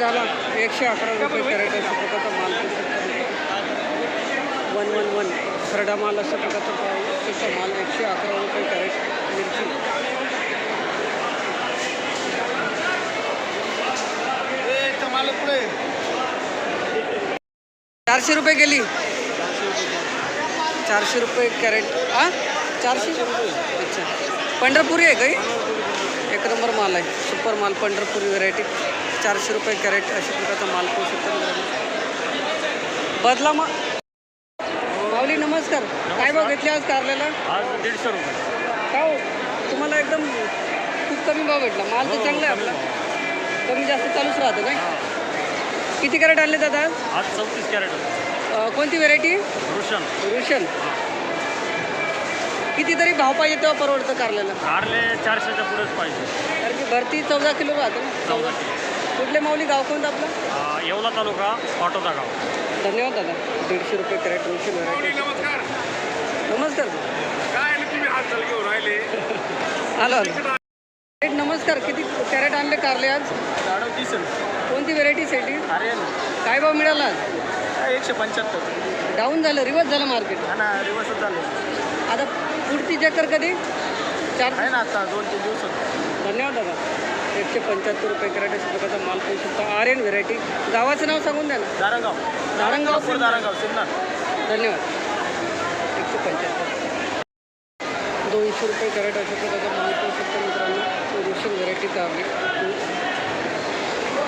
झाला. एकशे अकरा रुपये कॅरेट अशा प्रकारचा माल वन वन वन. खरडा माल अशा प्रकारचा पावसाचा माल एकशे अकरा रुपये कॅरेट मिरची. चारशे रुपये गेली. चारशे रुपये कॅरेट. हां चारशे? अच्छा. पंढरपुरी आहे काही एक नंबर माल आहे. सुपर माल पंढरपुरी व्हरायटी चारशे रुपये कॅरेट अशा प्रकारचा माल पाहू शकतो. बदला मग माऊली नमस्कार. काय भाव घेतले आज कारल्याला? आज दीडशे रुपये. का हो? तुम्हाला एकदम खूप कमी भाव भेटला. माल तर चांगला आहे आपला. कमी जास्त चालूच राहतं नाही किती कॅरेट आणले दादा? आज? आज चौतीस कॅरेट कोणती व्हेरायटी रुशन. रुशन. कितीतरी भाव पाहिजे तेव्हा परवडतं कारल्याला. कारले चारशेच्या पुढेच पाहिजे. कारण की भरती चौदा किलो राहतं ना. चौदा कुठले माऊली गाव कोणतं आपलं? अं, येवला तालुका पाटोदा गाव. धन्यवाद दादा. दीडशे रुपये कॅरेट रुशन व्हेरायटी नमस्कार. काय तुम्ही हात चाल घेऊन राहिले? आलो आलो. कॅरेट नमस्कार. किती कॅरेट आणले कारले आज? कोणती व्हेरायटी साठी अरे काय भाव मिळाला आज? एकशे पंच्याहत्तर. डाऊन झालं रिवर्स झालं मार्केट हा ना दिवसच झाले. आता पुढची चक्कर कधी? चार आहे ना आता दोन तीन दिवसात. धन्यवाद दादा. एकशे पंच्याहत्तर रुपये कॅरेट अशा प्रकारचा माल पाहू शकता. R N variety. गावाचं नाव सांगून द्या ना. दारंगाव. नारंगाव नागपूर दारंगाव सिन्नर. धन्यवाद. एकशे पंच्याहत्तर. दोनशे रुपये कॅरेट अशा प्रकारचा माल पाहू शकता मित्रांनो. रुशन व्हेरायटी कारली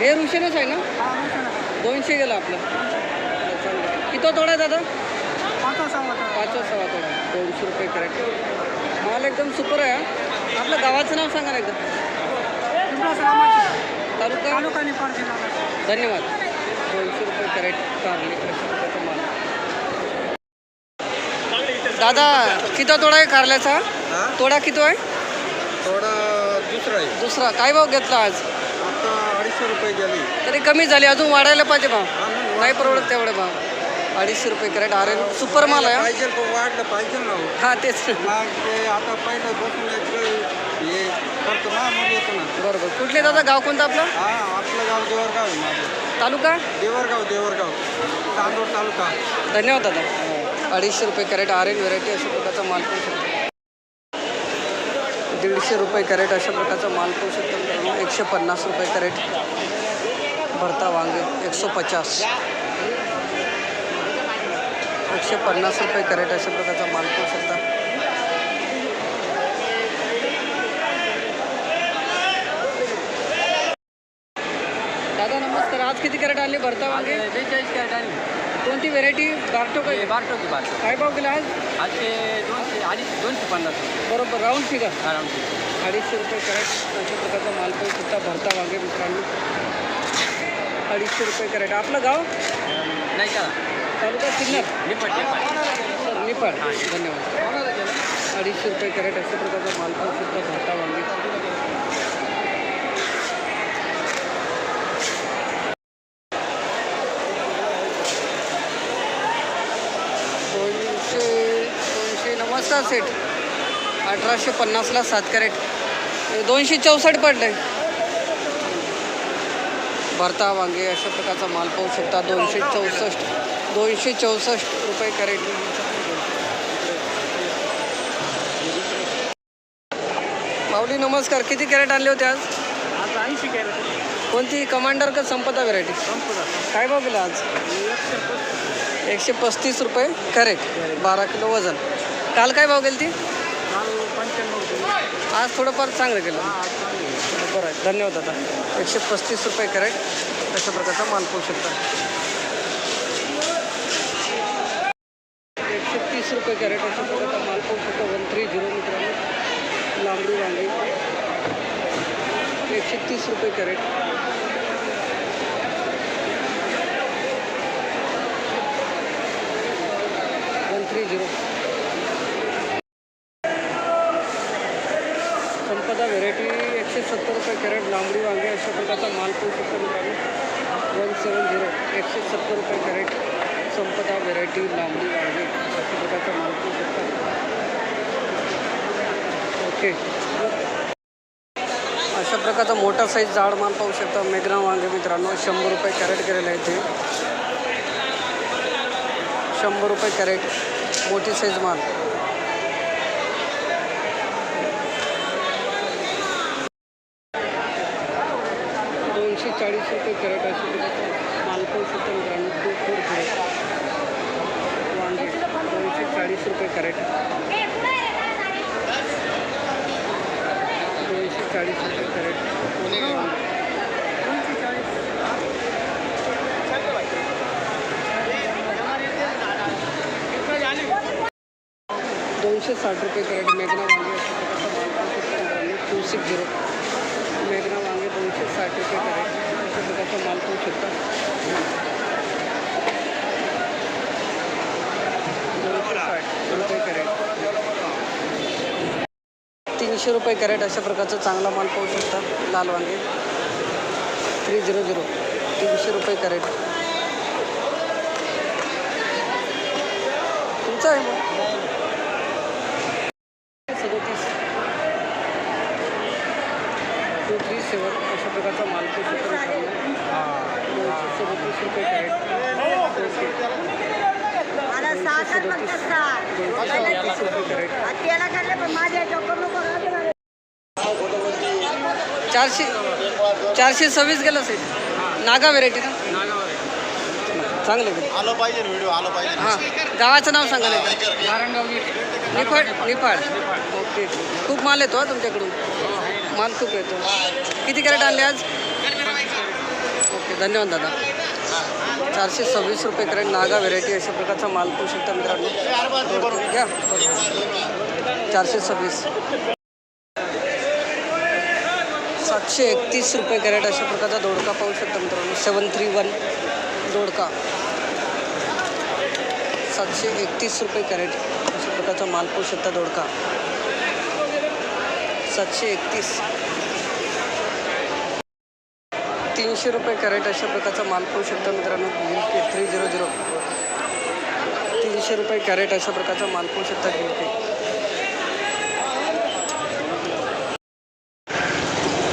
हे रुशनच आहे ना? दोनशे गेलं आपलं. चांगलं किती तोडा आहे दादा? पाचवा सव्वा तोडा. दोनशे रुपये कॅरेट. माल एकदम सुपर आहे हा. आपलं गावाचं नाव सांगा ना एकदा. तालुका? धन्यवाद. दोनशे रुपये कॅरेट कारली दादा किती तोडा आहे कारल्याचा? तोडा किती आहे? थोडा दुसरा आहे. दुसरा. काय भाव घेतला आज? आता अडीचशे रुपये गेली. तरी कमी झाली अजून वाढायला पाहिजे भाव. नाही परवडत तेवढे भाव. अडीचशे रुपये कॅरेट आर एन सुपर माल आहे. पाहिजे वाढलं पाहिजे ना हो. हा तेच. मग ते आता पहिलं बसून येतो ना बरोबर. कुठले दादा? गाव कोणतं आपलं? हा आपलं गाव देवरगाव आहे माझं. तालुका? देवरगाव देवरगाव. तांदूळ तालुका. धन्यवाद दादा. अडीचशे रुपये कॅरेट आर एन व्हेरायटी अशा प्रकारचा माल पाहू शकतो. दीडशे रुपये कॅरेट अशा प्रकारचा माल पाहू शकतो एकशे पन्नास रुपये कॅरेट भरता वांगे. एकशे पचास. एकशे पन्नास रुपये कॅरेट अशा प्रकारचा माल पाहू शकता. आज किती कॅरेट आणले भरता वांगे बेचाळीस कॅरेट आणि कोणती व्हेरायटी बारटो काय बारटो की बारटो काय भाव केला आज आजचे दोनशे अडीच दोनशे पन्नास बरोबर राऊंड फिगर अराउंड अडीचशे रुपये कॅरेट अशा प्रकारचा माल पाहू शकता भरता वांगे मित्रांनो. अडीचशे रुपये कॅरेट. आपलं गाव? नाही का तालुका सिन्नर. निपट निपट सर धन्यवाद. अडीचशे रुपये कॅरेट अशा प्रकारचा माल पाहू शकता भरता वांगे नमस्कार सेठ अठराशे पन्नासला सात कॅरेट. दोनशे चौसष्ट पडले. भरता वांगे अशा प्रकारचा माल पाहू शकता. दोनशे चौसष्ट दोनशे चौसष्ट रुपये कॅरेट. माऊली नमस्कार. किती कॅरेट आणले होते आज? आज ऐंशी कॅरेट. कोणती? कमांडर का संपदा व्हेरायटी काय भाव केला आज? एकशे पस्तीस रुपये कॅरेट. बारा किलो वजन. काल काय भाव गेली ती आज थोडंफार चांगलं केलं बरं आहे. धन्यवाद दादा. एकशे पस्तीस रुपये कॅरेट अशा प्रकारचा माल पाहू शकता. एकशे तीस रुपये कॅरेट अशा प्रकारचा माल पाहू शकता. वन थ्री झिरो मित्रांनो. लांबडी वांगी. एकशे तीस रुपये crate. One three zero. Sampada variety एकशे सत्तर रुपये कॅरेट लांबडी वांगे अशा प्रकारचा माल पाहू शकतो मित्रांनो. वन सेवन झिरो एकशे सत्तर रुपये कॅरेट संपदा व्हेरायटी लांबडी वांगे अशा प्रकारचा माल पाहू शकता. ओके. अशा प्रकारचा मोठा साईज जाड माल पाहू शकता मेघना वांगे मित्रांनो. शंभर रुपये कॅरेट केलेलं आहे ते शंभर रुपये कॅरेट मोठी साईज माल. दोनशे चाळीस रुपये कॅरेट असे दोनशे चाळीस रुपये कॅरेट. दोनशे चाळीस रुपये कॅरेट. दोनशे चाळीस. दोनशे साठ रुपये कॅरेट मेघना वांगे टू सिक्स झिरो मेघना वांगे दोनशे साठ रुपये कॅरेट. अशा प्रकारचा माल पाहू शकता तीनशे रुपये कॅरेट अशा प्रकारचा चांगला माल पाहू शकता लाल वांगे. थ्री झिरो झिरो तीनशे रुपये कॅरेट. तुमचं आहे मग? टू थ्री सेवन अशा प्रकारचा माल पाहू शकता. रुपये कॅरेट मला सात. कॅरेट आणि त्याला काढले पण माझ्या चक्कर नको राहते ना. चारशे चारशे सव्वीस गेलं साहेब नागा व्हेरायटी ना चांगलं गेलं आलं पाहिजे व्हिडिओ आलं पाहिजे हां. गावाचं नाव सांगा निफाड निफाड. ओके. खूप माल येतो हा तुमच्याकडून. माल खूप येतो. किती कॅरेट आणले आज? ओके धन्यवाद दादा. चारशे सव्वीस रुपये कॅरेट नागा व्हेरायटी अशा प्रकारचा माल पाहू शकता मित्रांनो. घ्या चारशे सव्वीस. सातशे एकतीस रुपये कॅरेट अशा प्रकारचा दोडका पाहू शकता मित्रांनो. सेवन थ्री वन दोडका. सातशे एकतीस रुपये कॅरेट अशा प्रकारचा माल पाहू शकता दोडका. सातशे एकतीस. तीनशे रुपये कॅरेट अशा प्रकारचा माल पाहू शकता मित्रांनो. गिलके थ्री झिरो झिरो तीनशे रुपये कॅरेट अशा प्रकारचा माल पाहू शकता गिलके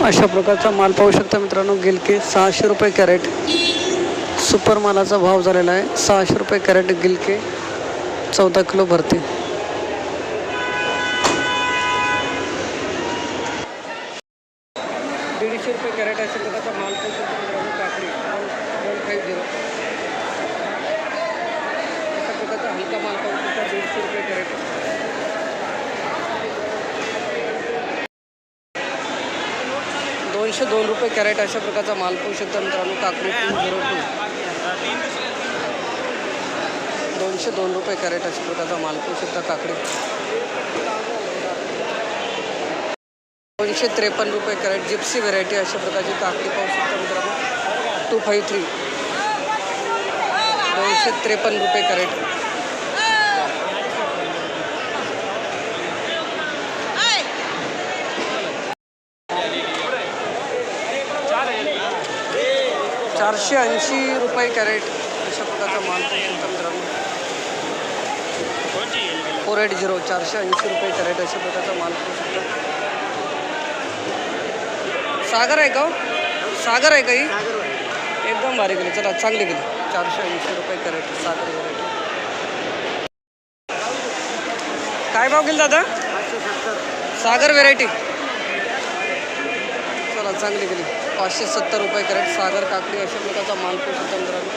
अशा प्रकारचा माल पाहू शकता मित्रांनो गिलके सहाशे रुपये कॅरेट. सुपर मालाचा भाव झालेला आहे. सहाशे रुपये कॅरेट गिलके चौदा किलो भरते. दोनशे दोन रुपये कॅरेट अशा प्रकारचा माल पाहू शकता मित्रांनो काकडी टू झिरो टू. दोनशे दोन रुपये कॅरेट अशा प्रकारचा माल पाहू शकता काकडी. दोनशे त्रेपन्न रुपये कॅरेट जिप्सी व्हेरायटी अशा प्रकारची काकडी पाहू शकता मित्रांनो. टू फाईव्ह थ्री दोनशे त्रेपन्न रुपये कॅरेट. चारशे ऐंशी रुपये कॅरेट अशा प्रकारचा माल मित्रांनो. फोर एट झिरो चारशे ऐंशी रुपये कॅरेट अशा प्रकारचा माल शकता. सागर आहे का हो? सागर आहे का ही? एकदम भारी गेली चला चांगली गेली चारशे ऐंशी रुपये कॅरेट सागर व्हरायटी काय भाव गेली दादा? सागर व्हेरायटी चला चांगली गेली पाचशे सत्तर रुपये कॅरेट सागर काकडी अशा प्रकारचा माल शकता मित्रांनो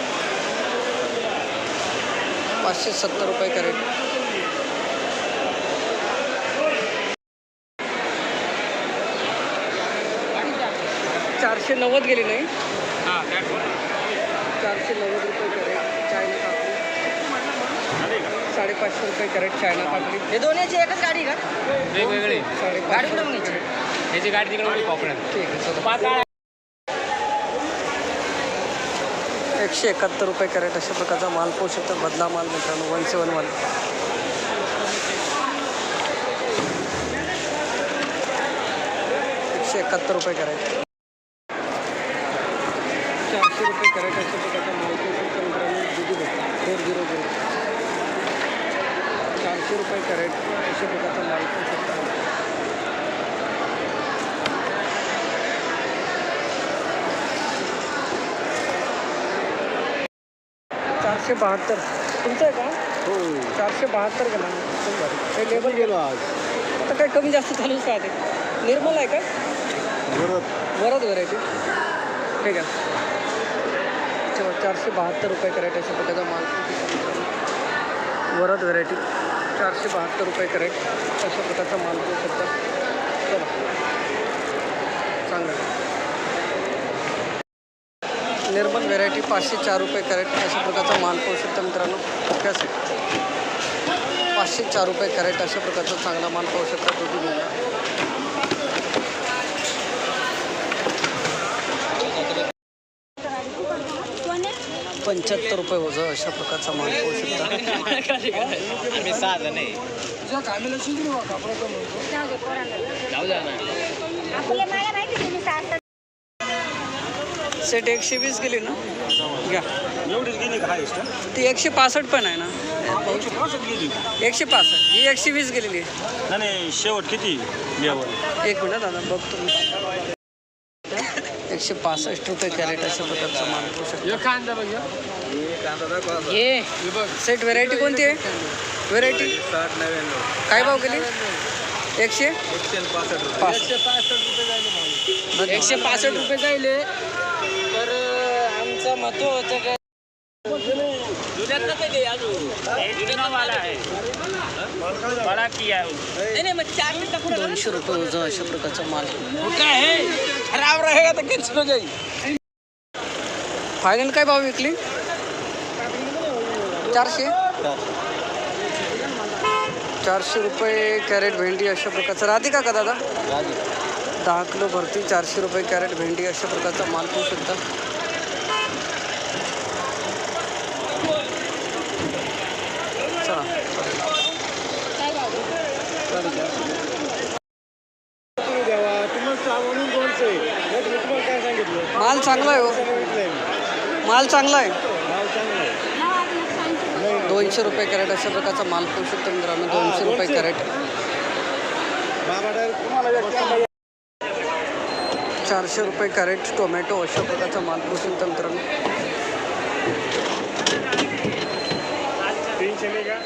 पाचशे सत्तर रुपये कॅरेट. चारशे नव्वद गेली नाही? चारशे नव्वद रुपये कॅरेट चायना काकडी. साडेपाचशे रुपये कॅरेट चायना काकडी. हे दोन्हीची एकच गाडी का? वेगवेगळे. साडेपाचशे याची? गाडी तिकडे ठीक आहे चला. एकशे एकाहत्तर रुपये कॅरेट अशा प्रकारचा माल पाहू शकता बदला माल मित्रांनो वन सेवन वन. एकशे एकाहत्तर रुपये कॅरेट. चारशे रुपये कॅरेट अशा प्रकारचा माल मित्रांनो फोर झिरो झिरो. चारशे रुपये कॅरेट अशा प्रकारचा माल पाहू शकता चारशे बहात्तर. तुमचं आहे का? हो. चारशे बहात्तर गेला. हे लेबल गेलो आज? आता काय कमी जास्त चालूच राहते निर्मल आहे का? परत वरद व्हरायटी ठीक आहे चला चारशे बहात्तर रुपये कॅरेट अशा प्रकारचा माल. वरद व्हरायटी चारशे बहात्तर रुपये कॅरेट अशा प्रकारचा माल घेऊ शकता चला चांगलं निर्मल व्हेरायटी पाचशे चार रुपये कॅरेट अशा प्रकारचा माल पाहू शकता मित्रांनो. कॅसे पाचशे चार रुपये कॅरेट अशा प्रकारचा चांगला माल पाहू शकता तो घेऊन पंच्याहत्तर रुपये वजन अशा प्रकारचा माल पाहू शकता आम्ही सहा जण आहे जाऊ द्या ना आपल्या मला माहिती तुम्ही सात सेट एकशे वीस गेली ना? घ्या. एवढीच गेली का हायस्ट ती एकशे पासष्ट पण आहे ना. पाचशे पासष्ट गेली. एकशे पासष्ट. ही एकशे वीस गेलेली आहे. नाही शेवट किती एक मिनिट दादा बघतो मी. एकशे पासष्ट रुपये कॅरेट अशा प्रकारचा माल पाहू शकता कांदा बघ कांदा दाखवा ये सेट व्हेरायटी कोणती आहे? व्हेरायटी साठ नव्याण्णव काय भाव गेली? एकशे? एकशे पासष्ट. रुपये पासष्ट एकशे पासष्ट रुपये जायले. काय? दोनशे रुपये अशा प्रकारचा माल फायनल काय भाव विकली? चारशे? चारशे रुपये कॅरेट भेंडी अशा प्रकारचा. राहते का का दादा? दहा किलो भरती चारशे रुपये कॅरेट भेंडी अशा प्रकारचा माल पाहू शकता चला तुम्ही द्यावा तुम्हाला म्हणून कोणचं आहे नाही तुम्ही तुम्हाला काय सांगितलं माल चांगला आहे हो. माल चांगला आहे. दोनशे रुपये कॅरेट अशा प्रकारचा माल पाहू शकतो मित्रांनो. दोनशे रुपये कॅरेट. चारशे रुपये कॅरेट टोमॅटो अशा प्रकारचा माल पाहू शकतो मित्रांनो. तीनशे का?